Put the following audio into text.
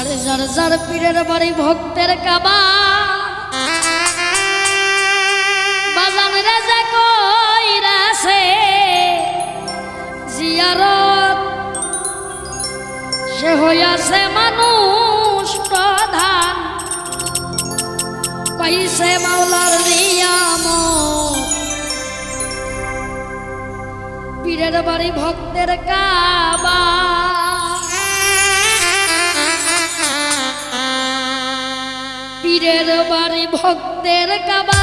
আরে যার যার পীরের বাড়ি ভক্তের কাবা। বাজান রাজা কইরাছে জিয়ারত। সে হইয়াছে মানুষ প্রধান। পাইছে মাওলার নিয়াম পীরের বাড়ি ভক্তের কাবা। বাড়ি ভক্তের কাবা।